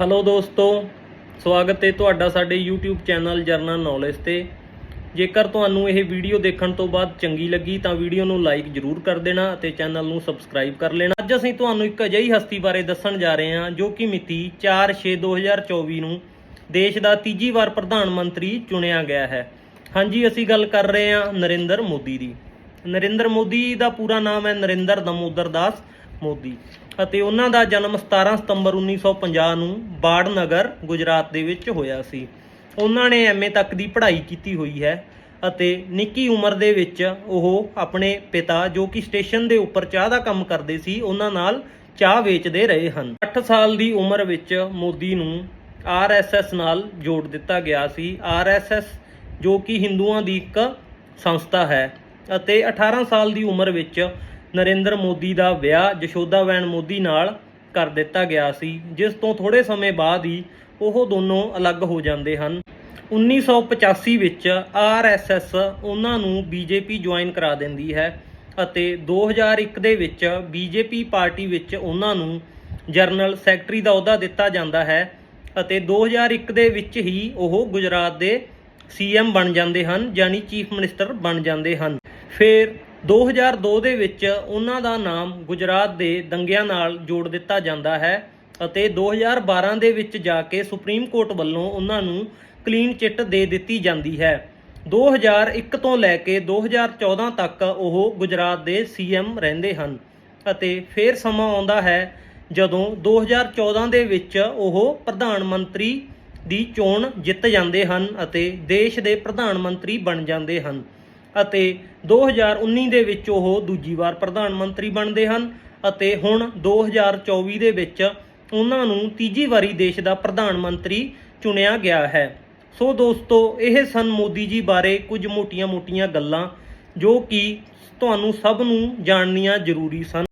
Hello ਦੋਸਤੋ, ਸਵਾਗਤ ਹੈ ਤੁਹਾਡਾ ਸਾਡੇ YouTube ਚੈਨਲ ਜਰਨਲ ਨੌਲੇਜ ਤੇ। ਜੇਕਰ ਤੁਹਾਨੂੰ ਇਹ ਵੀਡੀਓ ਦੇਖਣ ਤੋਂ ਬਾਅਦ ਚੰਗੀ ਲੱਗੀ ਤਾਂ ਵੀਡੀਓ ਨੂੰ ਲਾਈਕ ਜ਼ਰੂਰ ਕਰ ਦੇਣਾ ਅਤੇ ਚੈਨਲ ਨੂੰ ਸਬਸਕ੍ਰਾਈਬ ਕਰ ਲੈਣਾ। ਅੱਜ ਅਸੀਂ ਤੁਹਾਨੂੰ ਇੱਕ ਅਜਿਹੀ ਹਸਤੀ ਬਾਰੇ ਦੱਸਣ ਜਾ ਰਹੇ ਹਾਂ ਜੋ ਕਿ ਮਿਤੀ 4/6/2024 ਨੂੰ ਦੇਸ਼ ਦਾ ਤੀਜੀ ਵਾਰ ਪ੍ਰਧਾਨ ਮੰਤਰੀ ਚੁਣਿਆ ਗਿਆ ਹੈ। ਹਾਂਜੀ, ਅਸੀਂ ਗੱਲ ਕਰ ਰਹੇ ਹਾਂ ਨਰਿੰਦਰ ਮੋਦੀ ਦੀ। ਨਰਿੰਦਰ ਮੋਦੀ ਦਾ ਪੂਰਾ ਨਾਮ ਹੈ ਨਰਿੰਦਰ ਦਮੋਦਰ ਦਾਸ। ਮੋਦੀ। ਅਤੇ ਉਹਨਾਂ ਦਾ ਜਨਮ 17 ਸਤੰਬਰ 1950 ਨੂੰ ਬਾੜਨਗਰ, ਗੁਜਰਾਤ ਦੇ ਵਿੱਚ ਹੋਇਆ ਸੀ। ਉਹਨਾਂ ਨੇ ਐਮਏ ਤੱਕ ਦੀ ਪੜ੍ਹਾਈ ਕੀਤੀ ਹੋਈ ਹੈ ਅਤੇ ਨਿੱਕੀ ਉਮਰ ਦੇ ਵਿੱਚ ਉਹ ਆਪਣੇ ਪਿਤਾ, ਜੋ ਕਿ ਸਟੇਸ਼ਨ ਦੇ ਉੱਪਰ ਚਾਹ ਦਾ ਕੰਮ ਕਰਦੇ ਸੀ, ਉਹਨਾਂ ਨਾਲ ਚਾਹ ਵੇਚਦੇ ਰਹੇ ਹਨ। 8 ਸਾਲ ਦੀ ਉਮਰ ਵਿੱਚ ਮੋਦੀ ਨੂੰ ਆਰਐਸਐਸ ਨਾਲ ਜੋੜ ਦਿੱਤਾ ਗਿਆ ਸੀ। ਆਰਐਸਐਸ ਜੋ ਕਿ ਹਿੰਦੂਆਂ ਦੀ ਇੱਕ ਸੰਸਥਾ ਹੈ ਅਤੇ 18 ਸਾਲ ਦੀ ਉਮਰ ਵਿੱਚ ਨਰਿੰਦਰ ਮੋਦੀ ਦਾ ਵਿਆਹ ਜਸ਼ੋਦਾਬੈਨ ਮੋਦੀ ਨਾਲ ਕਰ ਦਿੱਤਾ ਗਿਆ ਸੀ, ਜਿਸ ਤੋਂ ਥੋੜੇ ਸਮੇਂ ਬਾਅਦ ਹੀ ਉਹ ਦੋਨੋਂ ਅਲੱਗ ਹੋ ਜਾਂਦੇ ਹਨ। 1985 ਵਿੱਚ ਆਰਐਸਐਸ ਉਹਨਾਂ ਨੂੰ ਬੀਜੇਪੀ ਜੁਆਇਨ ਕਰਾ ਦਿੰਦੀ ਹੈ ਅਤੇ 2001 ਦੇ ਵਿੱਚ ਬੀਜੇਪੀ ਪਾਰਟੀ ਵਿੱਚ ਉਹਨਾਂ ਨੂੰ ਜਨਰਲ ਸੈਕਟਰੀ ਦਾ ਅਹੁਦਾ ਦਿੱਤਾ ਜਾਂਦਾ ਹੈ ਅਤੇ 2001 ਦੇ ਵਿੱਚ ਹੀ ਉਹ ਗੁਜਰਾਤ ਦੇ ਸੀਐਮ ਬਣ ਜਾਂਦੇ ਹਨ, ਯਾਨੀ ਚੀਫ ਮਿਨਿਸਟਰ ਬਣ ਜਾਂਦੇ ਹਨ। ਫਿਰ 2002 ਦੇ ਵਿੱਚ ਉਹਨਾਂ ਦਾ ਨਾਮ ਗੁਜਰਾਤ ਦੇ ਦੰਗਿਆਂ ਨਾਲ ਜੋੜ ਦਿੱਤਾ ਜਾਂਦਾ ਹੈ ਅਤੇ 2012 ਦੇ ਵਿੱਚ ਜਾ ਕੇ ਸੁਪਰੀਮ ਕੋਰਟ ਵੱਲੋਂ ਉਹਨਾਂ ਨੂੰ ਕਲੀਨ ਚਿੱਟ ਦੇ ਦਿੱਤੀ ਜਾਂਦੀ ਹੈ। 2001 ਤੋਂ ਲੈ ਕੇ 2014 ਤੱਕ ਉਹ ਗੁਜਰਾਤ ਦੇ ਸੀਐਮ ਰਹਿੰਦੇ ਹਨ ਅਤੇ ਫਿਰ ਸਮਾਂ ਆਉਂਦਾ ਹੈ ਜਦੋਂ 2014 ਦੇ ਵਿੱਚ ਉਹ ਪ੍ਰਧਾਨ ਮੰਤਰੀ ਦੀ ਚੋਣ ਜਿੱਤ ਜਾਂਦੇ ਹਨ ਅਤੇ ਦੇਸ਼ ਦੇ ਪ੍ਰਧਾਨ ਮੰਤਰੀ ਬਣ ਜਾਂਦੇ ਹਨ। ਅਤੇ 2019 ਦੇ ਵਿੱਚ ਉਹ ਦੂਜੀ ਵਾਰ ਪ੍ਰਧਾਨ ਮੰਤਰੀ ਬਣਦੇ ਹਨ ਅਤੇ ਹੁਣ 2024 ਦੇ ਵਿੱਚ ਉਹਨਾਂ ਨੂੰ ਤੀਜੀ ਵਾਰੀ ਦੇਸ਼ ਦਾ ਪ੍ਰਧਾਨ ਮੰਤਰੀ ਚੁਣਿਆ ਗਿਆ ਹੈ। ਸੋ ਦੋਸਤੋ, ਇਹ ਸਨ ਮੋਦੀ ਜੀ ਬਾਰੇ ਕੁਝ ਮੋਟੀਆਂ-ਮੋਟੀਆਂ ਗੱਲਾਂ ਜੋ ਕਿ ਤੁਹਾਨੂੰ ਸਭ ਨੂੰ ਜਾਣਨੀਆਂ ਜ਼ਰੂਰੀ ਸਨ।